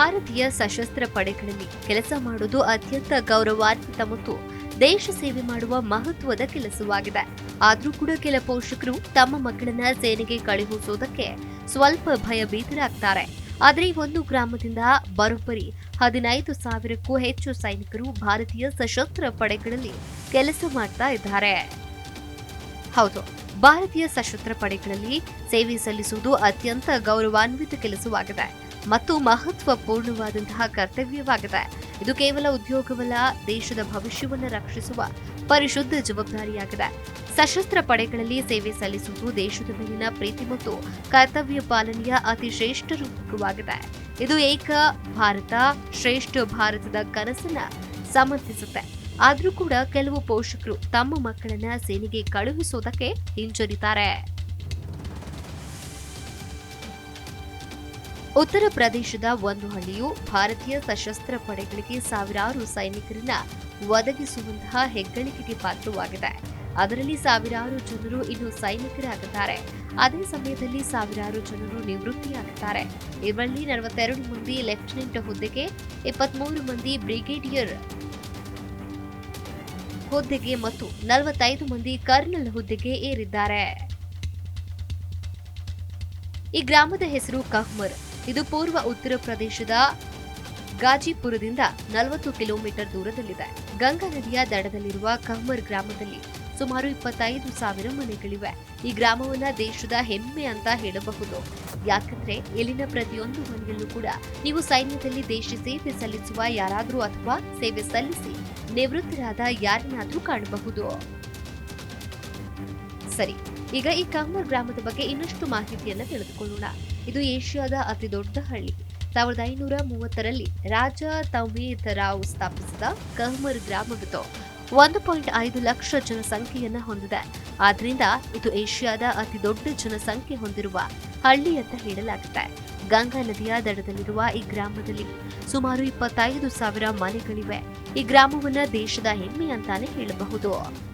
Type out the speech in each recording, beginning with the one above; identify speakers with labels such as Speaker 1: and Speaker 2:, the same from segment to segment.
Speaker 1: ಭಾರತೀಯ ಸಶಸ್ತ್ರ ಪಡೆಗಳಲ್ಲಿ ಕೆಲಸ ಮಾಡುವುದು ಅತ್ಯಂತ ಗೌರವಾನ್ವಿತ ಮತ್ತು ದೇಶ ಸೇವೆ ಮಾಡುವ ಮಹತ್ವದ ಕೆಲಸವಾಗಿದೆ. ಆದರೂ ಕೂಡ ಕೆಲ ಪೋಷಕರು ತಮ್ಮ ಮಕ್ಕಳನ್ನ ಸೇನೆಗೆ ಕಳುಹಿಸುವುದಕ್ಕೆ ಸ್ವಲ್ಪ ಭಯಭೀತರಾಗ್ತಾರೆ. ಆದರೆ ಒಂದು ಗ್ರಾಮದಿಂದ ಬರೋಬ್ಬರಿ ಹದಿನೈದು ಸಾವಿರಕ್ಕೂ ಹೆಚ್ಚು ಸೈನಿಕರು ಭಾರತೀಯ ಸಶಸ್ತ್ರ ಪಡೆಗಳಲ್ಲಿ ಕೆಲಸ ಮಾಡ್ತಾ ಇದ್ದಾರೆ. ಹೌದು, ಭಾರತೀಯ ಸಶಸ್ತ್ರ ಪಡೆಗಳಲ್ಲಿ ಸೇವೆ ಸಲ್ಲಿಸುವುದು ಅತ್ಯಂತ ಗೌರವಾನ್ವಿತ ಕೆಲಸವಾಗಿದೆ. ಮತ್ತು ಮಹತ್ವಪೂರ್ಣವಾದಂತಹ ಕರ್ತವ್ಯವಾಗಿದೆ. ಇದು ಕೇವಲ ಉದ್ಯೋಗವಲ್ಲ, ದೇಶದ ಭವಿಷ್ಯವನ್ನು ರಕ್ಷಿಸುವ ಪರಿಶುದ್ಧ ಜವಾಬ್ದಾರಿಯಾಗಿದೆ. ಸಶಸ್ತ್ರ ಪಡೆಗಳಲ್ಲಿ ಸೇವೆ ಸಲ್ಲಿಸುವುದು ದೇಶದ ಮೇಲಿನ ಪ್ರೀತಿ ಮತ್ತು ಕರ್ತವ್ಯ ಪಾಲನೆಯ ಅತಿ ಶ್ರೇಷ್ಠ ರೂಪವಾಗಿದೆ ಇದು ಏಕ ಭಾರತ, ಶ್ರೇಷ್ಠ ಭಾರತದ ಕನಸನ್ನ ಸಮರ್ಥಿಸುತ್ತೆ. ಆದರೂ ಕೂಡ ಕೆಲವು ಪೋಷಕರು ತಮ್ಮ ಮಕ್ಕಳನ್ನ ಸೇನೆಗೆ ಕಳುಹಿಸೋದಕ್ಕೆ ಹಿಂಜರಿತಾರೆ. ಉತ್ತರ ಪ್ರದೇಶದ ಒಂದು ಹಳ್ಳಿಯು ಭಾರತೀಯ ಸಶಸ್ತ್ರ ಪಡೆಗಳಿಗೆ ಸಾವಿರಾರು ಸೈನಿಕರನ್ನ ಒದಗಿಸುವಂತಹ ಹೆಗ್ಗಳಿಕೆಗೆ ಪಾತ್ರವಾಗಿದೆ. ಅದರಲ್ಲಿ ಸಾವಿರಾರು ಜನರು ಇನ್ನು ಸೈನಿಕರಾಗುತ್ತಾರೆ ಅದೇ ಸಮಯದಲ್ಲಿ ಸಾವಿರಾರು ಜನರು ನಿವೃತ್ತಿಯಾಗುತ್ತಾರೆ ಇವರಲ್ಲಿ ನಲವತ್ತೆರಡು ಮಂದಿ ಲೆಫ್ಟಿನೆಂಟ್ ಹುದ್ದೆಗೆ, ಇಪ್ಪತ್ಮೂರು ಮಂದಿ ಬ್ರಿಗೇಡಿಯರ್ ಹುದ್ದೆಗೆ ಮತ್ತು ನಲವತ್ತೈದು ಮಂದಿ ಕರ್ನಲ್ ಹುದ್ದೆಗೆ ಏರಿದ್ದಾರೆ. ಈ ಗ್ರಾಮದ ಹೆಸರು ಕಹ್ಮರ್. ಇದು ಪೂರ್ವ ಉತ್ತರ ಪ್ರದೇಶದ ಗಾಜಿಪುರದಿಂದ ನಲವತ್ತು ಕಿಲೋಮೀಟರ್ ದೂರದಲ್ಲಿದೆ. ಗಂಗಾ ನದಿಯ ದಡದಲ್ಲಿರುವ ಕಹ್ಮರ್ ಗ್ರಾಮದಲ್ಲಿ ಸುಮಾರು ಇಪ್ಪತ್ತೈದು ಸಾವಿರ ಮನೆಗಳಿವೆ. ಈ ಗ್ರಾಮವನ್ನ ದೇಶದ ಹೆಮ್ಮೆ ಅಂತ ಹೇಳಬಹುದು. ಯಾಕಂದ್ರೆ ಇಲ್ಲಿನ ಪ್ರತಿಯೊಂದು ಮನೆಯಲ್ಲೂ ಕೂಡ ನೀವು ಸೈನ್ಯದಲ್ಲಿ ದೇಶ ಸೇವೆ ಸಲ್ಲಿಸುವ ಯಾರಾದರೂ ಅಥವಾ ಸೇವೆ ಸಲ್ಲಿಸಿ ನಿವೃತ್ತರಾದ ಯಾರನ್ನಾದ್ರೂ ಕಾಣಬಹುದು. ಸರಿ. ಈಗ ಈ ಕಹ್ಮರ್ ಗ್ರಾಮದ ಬಗ್ಗೆ ಇನ್ನಷ್ಟು ಮಾಹಿತಿಯನ್ನು ತಿಳಿದುಕೊಳ್ಳೋಣ. ಇದು ಏಷ್ಯಾದ ಅತಿ ದೊಡ್ಡ ಹಳ್ಳಿ. ಸಾವಿರದ ಐನೂರ ಮೂವತ್ತರಲ್ಲಿ ರಾಜ ತೌಮೀತ್ ರಾವ್ ಸ್ಥಾಪಿಸಿದ ಕಹ್ಮರ್ ಗ್ರಾಮವಿದು. ಒಂದು ಪಾಯಿಂಟ್ ಐದು ಲಕ್ಷ ಜನಸಂಖ್ಯೆಯನ್ನ ಹೊಂದಿದೆ. ಆದ್ರಿಂದ ಇದು ಏಷ್ಯಾದ ಅತಿ ದೊಡ್ಡ ಜನಸಂಖ್ಯೆ ಹೊಂದಿರುವ ಹಳ್ಳಿ ಅಂತ ಹೇಳಲಾಗುತ್ತೆ. ಗಂಗಾ ನದಿಯ ದಡದಲ್ಲಿರುವ ಈ ಗ್ರಾಮದಲ್ಲಿ ಸುಮಾರು ಇಪ್ಪತ್ತೈದು ಸಾವಿರ ಮನೆಗಳಿವೆ. ಈ ಗ್ರಾಮವನ್ನ ದೇಶದ ಹೆಮ್ಮೆ ಅಂತಾನೆ ಹೇಳಬಹುದು.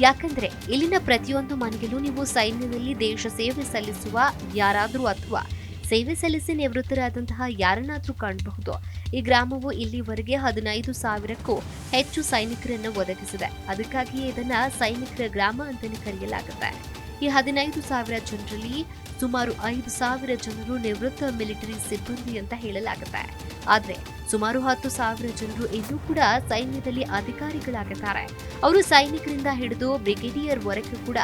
Speaker 1: ಯಾಕಂದ್ರೆ ಇಲ್ಲಿನ ಪ್ರತಿಯೊಂದು ಮನೆಯಲ್ಲೂ ನೀವು ಸೈನ್ಯದಲ್ಲಿ ದೇಶ ಸೇವೆ ಸಲ್ಲಿಸುವ ಯಾರಾದರೂ ಅಥವಾ ಸೇವೆ ಸಲ್ಲಿಸಿ ನಿವೃತ್ತರಾದಂತಹ ಯಾರನ್ನಾದರೂ ಕಾಣಬಹುದು. ಈ ಗ್ರಾಮವು ಇಲ್ಲಿವರೆಗೆ ಹದಿನೈದು ಸಾವಿರಕ್ಕೂ ಹೆಚ್ಚು ಸೈನಿಕರನ್ನು ಒದಗಿಸಿದೆ. ಅದಕ್ಕಾಗಿಯೇ ಇದನ್ನ ಸೈನಿಕರ ಗ್ರಾಮ ಅಂತಲೇ ಕರೆಯಲಾಗುತ್ತೆ. ಈ ಹದಿನೈದು ಸಾವಿರ ಜನರಲ್ಲಿ ಸುಮಾರು ಐದು ಸಾವಿರ ಜನರು ನಿವೃತ್ತ ಮಿಲಿಟರಿ ಸಿಬ್ಬಂದಿ ಅಂತ ಹೇಳಲಾಗುತ್ತೆ. ಆದ್ರೆ ಸುಮಾರು ಹತ್ತು ಸಾವಿರ ಜನರು ಇನ್ನೂ ಕೂಡ ಸೈನ್ಯದಲ್ಲಿ ಅಧಿಕಾರಿಗಳಾಗಿದ್ದಾರೆ. ಅವರು ಸೈನಿಕರಿಂದ ಹಿಡಿದು ಬ್ರಿಗೇಡಿಯರ್ ವರೆಗೂ ಕೂಡ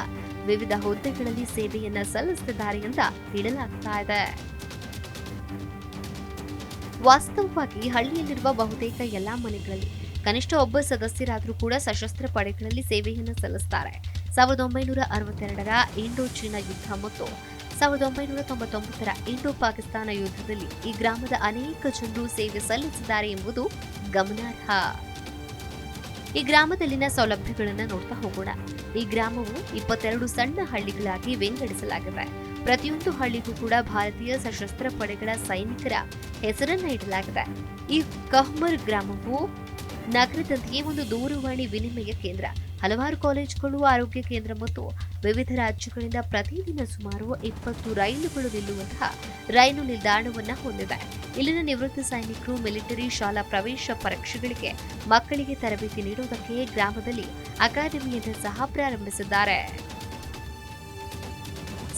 Speaker 1: ವಿವಿಧ ಹುದ್ದೆಗಳಲ್ಲಿ ಸೇವೆಯನ್ನ ಸಲ್ಲಿಸುತ್ತಿದ್ದಾರೆ ಅಂತ ಹೇಳಲಾಗ್ತಾ ಇದೆ. ವಾಸ್ತವವಾಗಿ ಹಳ್ಳಿಯಲ್ಲಿರುವ ಬಹುತೇಕ ಎಲ್ಲಾ ಮನೆಗಳಲ್ಲಿ ಕನಿಷ್ಠ ಒಬ್ಬ ಸದಸ್ಯರಾದರೂ ಕೂಡ ಸಶಸ್ತ್ರ ಪಡೆಗಳಲ್ಲಿ ಸೇವೆಯನ್ನು ಸಲ್ಲಿಸುತ್ತಾರೆ ಸಾವಿರದ ಒಂಬೈನೂರ ಅರವತ್ತೆರಡರ ಇಂಡೋ ಚೀನಾ ಯುದ್ಧ ಮತ್ತು ಸಾವಿರದ ಒಂಬೈನೂರ ತೊಂಬತ್ತೊಂಬತ್ತರ ಇಂಡೋ ಪಾಕಿಸ್ತಾನ ಯುದ್ಧದಲ್ಲಿ ಈ ಗ್ರಾಮದ ಅನೇಕ ಜನರು ಸೇವೆ ಸಲ್ಲಿಸಿದ್ದಾರೆ ಎಂಬುದು ಗಮನಾರ್ಹ. ಈ ಗ್ರಾಮದಲ್ಲಿನ ಸೌಲಭ್ಯಗಳನ್ನು ನೋಡ್ತಾ ಹೋಗೋಣ. ಈ ಗ್ರಾಮವು ಇಪ್ಪತ್ತೆರಡು ಸಣ್ಣ ಹಳ್ಳಿಗಳಾಗಿ ವಿಂಗಡಿಸಲಾಗಿದೆ ಪ್ರತಿಯೊಂದು ಹಳ್ಳಿಗೂ ಕೂಡ ಭಾರತೀಯ ಸಶಸ್ತ್ರ ಪಡೆಗಳ ಸೈನಿಕರ ಹೆಸರನ್ನ ಇಡಲಾಗಿದೆ. ಈ ಕಹ್ಮರ್ ಗ್ರಾಮವು ನಗರದಂತೆಯೇ ಒಂದು ದೂರವಾಣಿ ವಿನಿಮಯ ಕೇಂದ್ರ. ಹಲವಾರು ಕಾಲೇಜುಗಳು, ಆರೋಗ್ಯ ಕೇಂದ್ರ ಮತ್ತು ವಿವಿಧ ರಾಜ್ಯಗಳಿಂದ ಪ್ರತಿದಿನ ಸುಮಾರು ಇಪ್ಪತ್ತು ರೈಲುಗಳು ನಿಲ್ಲುವಂತಹ ರೈಲು ನಿಲ್ದಾಣವನ್ನು ಹೊಂದಿದೆ ಇಲ್ಲಿನ ನಿವೃತ್ತ ಸೈನಿಕರು ಮಿಲಿಟರಿ ಶಾಲಾ ಪ್ರವೇಶ ಪರೀಕ್ಷೆಗಳಿಗೆ ಮಕ್ಕಳಿಗೆ ತರಬೇತಿ ನೀಡುವುದಕ್ಕೆ ಗ್ರಾಮದಲ್ಲಿ ಅಕಾಡೆಮಿಯನ್ನು ಸಹ ಪ್ರಾರಂಭಿಸಿದ್ದಾರೆ.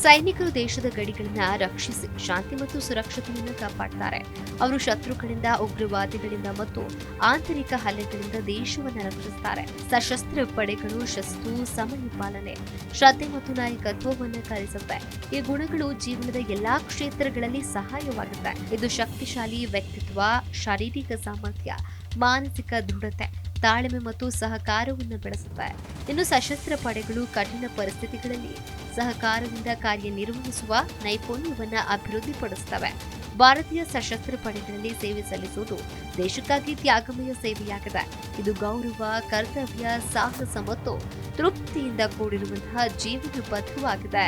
Speaker 1: ಸೈನಿಕರು ದೇಶದ ಗಡಿಗಳನ್ನ ರಕ್ಷಿಸಿ, ಶಾಂತಿ ಮತ್ತು ಸುರಕ್ಷತೆಯನ್ನು ಕಾಪಾಡ್ತಾರೆ. ಅವರು ಶತ್ರುಗಳಿಂದ, ಉಗ್ರವಾದಿಗಳಿಂದ ಮತ್ತು ಆಂತರಿಕ ಹಲ್ಲೆಗಳಿಂದ ದೇಶವನ್ನು ರಕ್ಷಿಸುತ್ತಾರೆ ಸಶಸ್ತ್ರ ಪಡೆಗಳು ಶಸ್ತು ಸಮಯ ಪಾಲನೆ ಶ್ರದ್ಧೆ ಮತ್ತು ನಾಯಕತ್ವವನ್ನು ಕಲಿಸುತ್ತೆ. ಈ ಗುಣಗಳು ಜೀವನದ ಎಲ್ಲಾ ಕ್ಷೇತ್ರಗಳಲ್ಲಿ ಸಹಾಯವಾಗುತ್ತೆ. ಇದು ಶಕ್ತಿಶಾಲಿ ವ್ಯಕ್ತಿತ್ವ, ಶಾರೀರಿಕ ಸಾಮರ್ಥ್ಯ, ಮಾನಸಿಕ ದೃಢತೆ. ತಾಳ್ಮೆ ಮತ್ತು ಸಹಕಾರವನ್ನು ಬೆಳೆಸುತ್ತೆ. ಇನ್ನು ಸಶಸ್ತ್ರ ಪಡೆಗಳು ಕಠಿಣ ಪರಿಸ್ಥಿತಿಗಳಲ್ಲಿ ಸಹಕಾರದಿಂದ ಕಾರ್ಯನಿರ್ವಹಿಸುವ ನೈಪುಣ್ಯವನ್ನು ಅಭಿವೃದ್ಧಿಪಡಿಸುತ್ತವೆ ಭಾರತೀಯ ಸಶಸ್ತ್ರ ಪಡೆಗಳಲ್ಲಿ ಸೇವೆ ಸಲ್ಲಿಸುವುದು ದೇಶಕ್ಕಾಗಿ ತ್ಯಾಗಮಯ ಸೇವೆಯಾಗಿದೆ. ಇದು ಗೌರವ, ಕರ್ತವ್ಯ, ಸಾಹಸ ಮತ್ತು ತೃಪ್ತಿಯಿಂದ ಕೂಡಿರುವಂತಹ ಜೀವನ ಬದ್ಧವಾಗಿದೆ